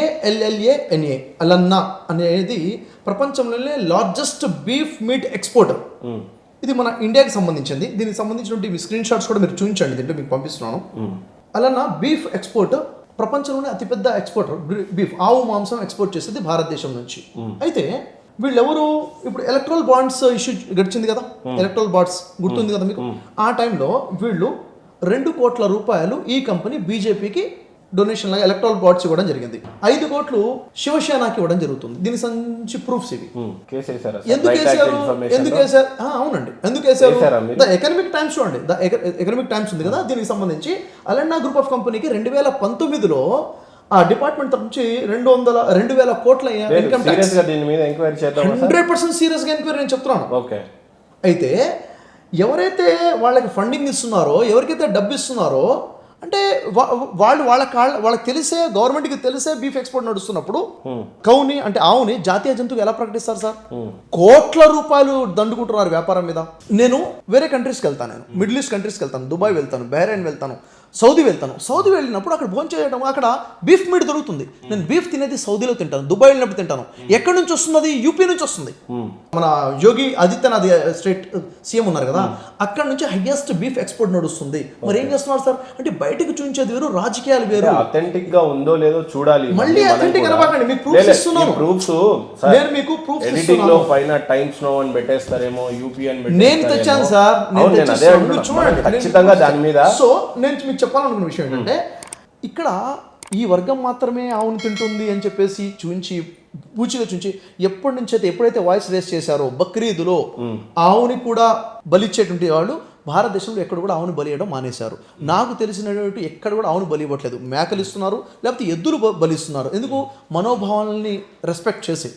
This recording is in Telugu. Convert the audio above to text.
ఏఎల్ఎల్ఏఎన్ఏ అలన్నా అనేది ప్రపంచంలోనే లార్జెస్ట్ బీఫ్ మీట్ ఎక్స్పోర్టర్ ఇది మన ఇండియాకి సంబంధించింది. దీనికి సంబంధించినటువంటి మీ స్క్రీన్ షాట్స్ కూడా మీరు చూపించండి దీంట్లో మీకు పంపిస్తున్నాను. అలానా బీఫ్ ఎక్స్పోర్ట్ ప్రపంచంలోనే అతిపెద్ద ఎక్స్పోర్టర్ బీఫ్ ఆవు మాంసం ఎక్స్పోర్ట్ చేసేది భారతదేశం నుంచి. అయితే వీళ్ళెవరు? ఇప్పుడు ఎలక్ట్రల్ బాండ్స్ ఇష్యూ గడిచింది కదా? ఎలక్ట్రల్ బాండ్స్ గుర్తుంది కదా మీకు? ఆ టైంలో వీళ్ళు రెండు కోట్ల రూపాయలు ఈ కంపెనీ బీజేపీకి డొనేషన్ లాగా ఎలక్ట్రల్ బాండ్స్ ఇవ్వడం జరిగింది. ఐదు కోట్లు శివసేనకి ఇవ్వడం జరుగుతుంది. దీనికి సంబంధించి ప్రూఫ్స్ ఇవి. వేసారా ఎందుకు అవునండి. ఎందుకు మీరు? ద ఎకనామిక్ టైమ్స్ చూడండి. ద ఎకనామిక్ టైమ్స్ ఉంది కదా? దీనికి సంబంధించి అలన్నా గ్రూప్ ఆఫ్ కంపెనీకి రెండు వేల పంతొమ్మిదిలో ఆ డిపార్ట్మెంట్ నుంచి రెండు వందల రెండు వేల కోట్ల ఇన్కమ్ ట్యాక్స్ దీని హండ్రెడ్ పర్సెంట్ సీరియస్గా ఎంక్వైరీ నేను చెప్తున్నాను. ఓకే. అయితే ఎవరైతే వాళ్ళకి ఫండింగ్ ఇస్తున్నారో ఎవరికైతే డబ్బు ఇస్తున్నారో అంటే వాళ్ళు వాళ్ళ కాళ్ళ వాళ్ళకి తెలిసే గవర్నమెంట్కి తెలిసే బీఫ్ ఎక్స్పోర్ట్ నడుస్తున్నప్పుడు కౌని అంటే ఆవుని జాతీయ జంతువు ఎలా ప్రకటిస్తారు సార్? కోట్ల రూపాయలు దండుకుంటున్నారు వ్యాపారం మీద. నేను వేరే కంట్రీస్కి వెళ్తాను నేను. మిడిల్ ఈస్ట్ కంట్రీస్కి వెళ్తాను. దుబాయ్ వెళ్తాను. బహ్రెయిన్ వెళ్తాను. సౌదీ వెళ్తాను. సౌదీ వెళ్ళినప్పుడు అక్కడ భోజనం చేయడం అక్కడ బీఫ్ మీట్ దొరుకుతుంది. నేను బీఫ్ తినేది సౌదీలో తింటాను దుబాయ్ వెళ్ళినప్పుడు తింటాను. ఎక్కడి నుంచి వస్తుంది యూపీ నుంచి వస్తుంది. మన యోగి ఆదిత్యనాథ్ స్టేట్ సీఎం ఉన్నారు కదా అక్కడ నుంచి హైయెస్ట్ బీఫ్ ఎక్స్పోర్ట్ నడుస్తుంది. మరి ఏం చేస్తున్నారు సార్? అంటే బయటకు చూపించేది వేరు రాజకీయాలు వేరు. అథెంటిక్గా ఉందో లేదో చూడాలి. మళ్ళీ authentic అనబాకండి, మీకు proofs ఇస్తున్నాను. ప్రూఫ్స్ నేను మీకు proofs ఎడిటింగ్లో పైన టైమ్స్ నో అని పెట్టేస్తారేమో యూపీ అని నేను. తెచ్చాను సార్. నేను అదే చూడండి. ఖచ్చితంగా దాని మీద సో నేను మీకు చెప్పాలనుకున్న విషయం ఏంటంటే ఇక్కడ ఈ వర్గం మాత్రమే ఆవును తింటుంది అని చెప్పేసి చూంచి పూచిగా చూంచి ఎప్పటి నుంచి అయితే ఎప్పుడైతే వాయిస్ రేస్ చేశారో బక్రీదులో ఆవుని కూడా బలిచ్చేటువంటి వాళ్ళు భారతదేశంలో ఎక్కడ కూడా ఆవుని బలియడం మానేశారు. నాకు తెలిసినటువంటి ఎక్కడ కూడా ఆవును బలి ఇవ్వట్లేదు మేకలు ఇస్తున్నారు లేకపోతే ఎద్దులు బలిస్తున్నారు. ఎందుకు? మనోభావాలని రెస్పెక్ట్ చేసి.